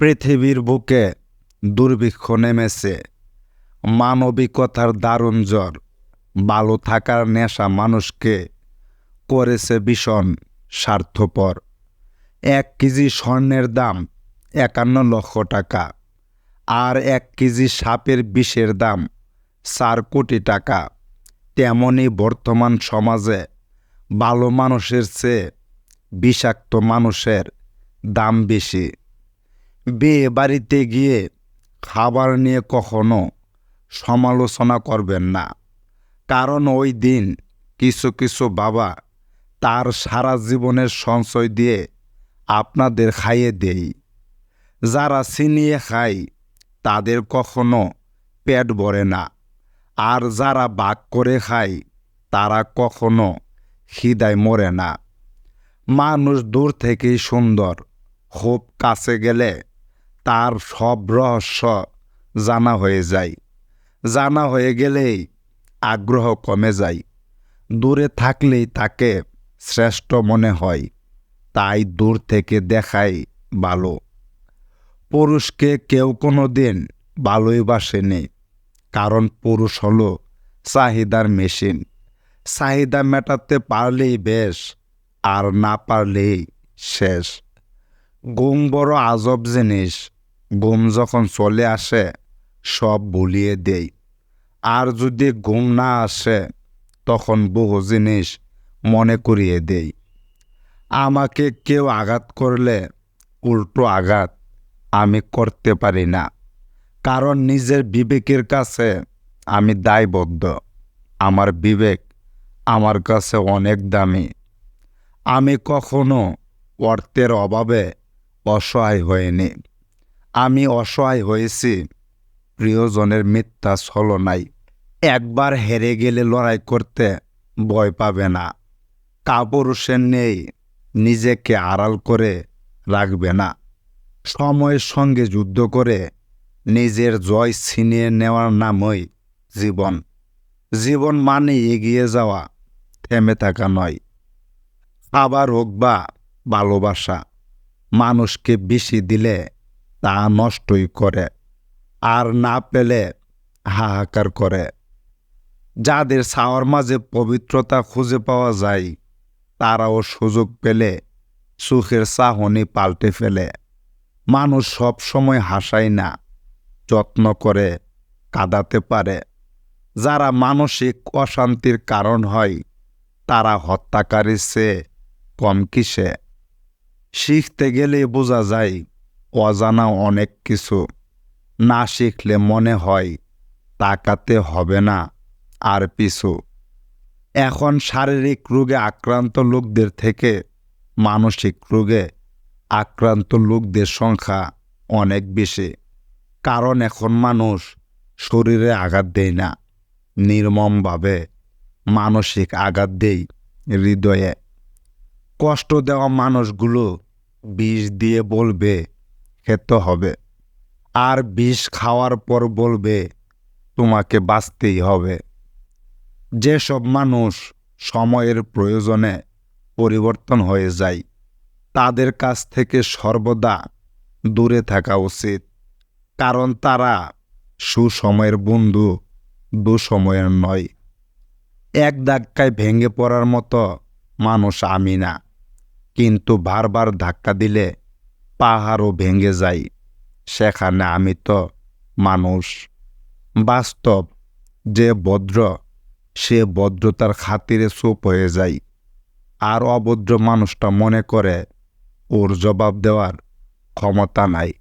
পৃথিবীর বুকে দুর্ভিক্ষ নেমেছে। মানবিকতার দারুণ জ্বর, ভালো থাকার নেশা মানুষকে করেছে ভীষণ স্বার্থপর। এক কেজি স্বর্ণের দাম একান্ন লক্ষ টাকা, আর এক কেজি সাপের বিষের দাম চার কোটি টাকা। তেমনই বর্তমান সমাজে ভালো মানুষের চেয়ে বিষাক্ত মানুষের দাম বেশি। বিয়ে বাড়িতে গিয়ে খাবার নিয়ে কখনো সমালোচনা করবেন না। কারণ ওই দিন কিছু কিছু বাবা তার সারা জীবনের সঞ্চয় দিয়ে আপনাদের খাইয়ে দেই যারা ছিনিয়ে খায়, তাদের কখনো পেট ভরে না। আর যারা বাক করে খায়, তারা কখনো খিদায় মরে না। মানুষ দূর থেকেই সুন্দর, খুব কাছে গেলে তার সব রহস্য জানা হয়ে যায়। জানা হয়ে গেলেই আগ্রহ কমে যায়। দূরে থাকলেই তাকে শ্রেষ্ঠ মনে হয়, তাই দূর থেকে দেখাই ভালো। পুরুষকে কেউ কোনো দিন ভালোই বাসেনি, কারণ পুরুষ হলো চাহিদার মেশিন। চাহিদা মেটাতে পারলেই বেশ, আর না পারলেই শেষ। ঘুম বড় আজব জিনিস ঘুম যখন চলে আসে, সব ভুলিয়ে দেই। আর যদি ঘুম না আসে, তখন বহু জিনিস মনে করিয়ে দেই। আমাকে কেউ আঘাত করলে উল্টো আঘাত আমি করতে পারি না। কারণ নিজের বিবেকের কাছে আমি দায়বদ্ধ। আমার বিবেক আমার কাছে অনেক দামি। আমি কখনো অর্থের অভাবে অসহায় হইনি। আমি অসহায় হয়েছি। প্রিয়জনের মিথ্যা ছলনাই একবার হেরে গেলে লড়াই করতে ভয় পাবে না। কাপুরুষের নেই, নিজেকে আড়াল করে রাখবে না। সময়ের সঙ্গে যুদ্ধ করে নিজের জয় ছিনিয়ে নেওয়ার নামই জীবন। জীবন মানে এগিয়ে যাওয়া, থেমে থাকা নয়। আবার হোক বা ভালোবাসা, মানুষকে বেশি দিলে তা নষ্টই করে, আর না পেলে হাহাকার করে। যাদের ছাওয়ার মাঝে পবিত্রতা খুঁজে পাওয়া যায়, তারাও সুযোগ পেলে সুখের চাহনি পাল্টে ফেলে। মানুষ সব সময় হাসায় না, যত্ন করে কাঁদাতে পারে। যারা মানসিক অশান্তির কারণ হয়, তারা হত্যাকারীর চেয়ে কম কিসে শিখতে গেলে বোঝা যায় অজানা অনেক কিছু না শিখলে মনে হয় তাকাতে হবে না আর পিছু। এখন শারীরিক রোগে আক্রান্ত লোকদের থেকে মানসিক রোগে আক্রান্ত লোকদের সংখ্যা অনেক বেশি। কারণ এখন মানুষ শরীরে আঘাত দেয় না, নির্মমভাবে মানসিক আঘাত দেয় হৃদয়ে। কষ্ট দেওয়া মানুষগুলো বিষ দিয়ে বলবে খেতে হবে। আর বিষ খাওয়ার পর বলবে, তোমাকে বাঁচতেই হবে। যেসব মানুষ সময়ের প্রয়োজনে পরিবর্তন হয়ে যায়, তাদের কাছ থেকে সর্বদা দূরে থাকা উচিত। কারণ তারা সুসময়ের বন্ধু, দুসময়ের নয়। এক ধাক্কায় ভেঙে পড়ার মতো মানুষ আমি না। কিন্তু বারবার ধাক্কা দিলে পাহাড়ও ভেঙে যায়। সেখানে আমি তো মানুষ। বাস্তব যে ভদ্র, সে ভদ্রতার খাতিরে চুপ হয়ে যায়। আর অভদ্র মানুষটা মনে করে, ওর জবাব দেওয়ার ক্ষমতা নাই।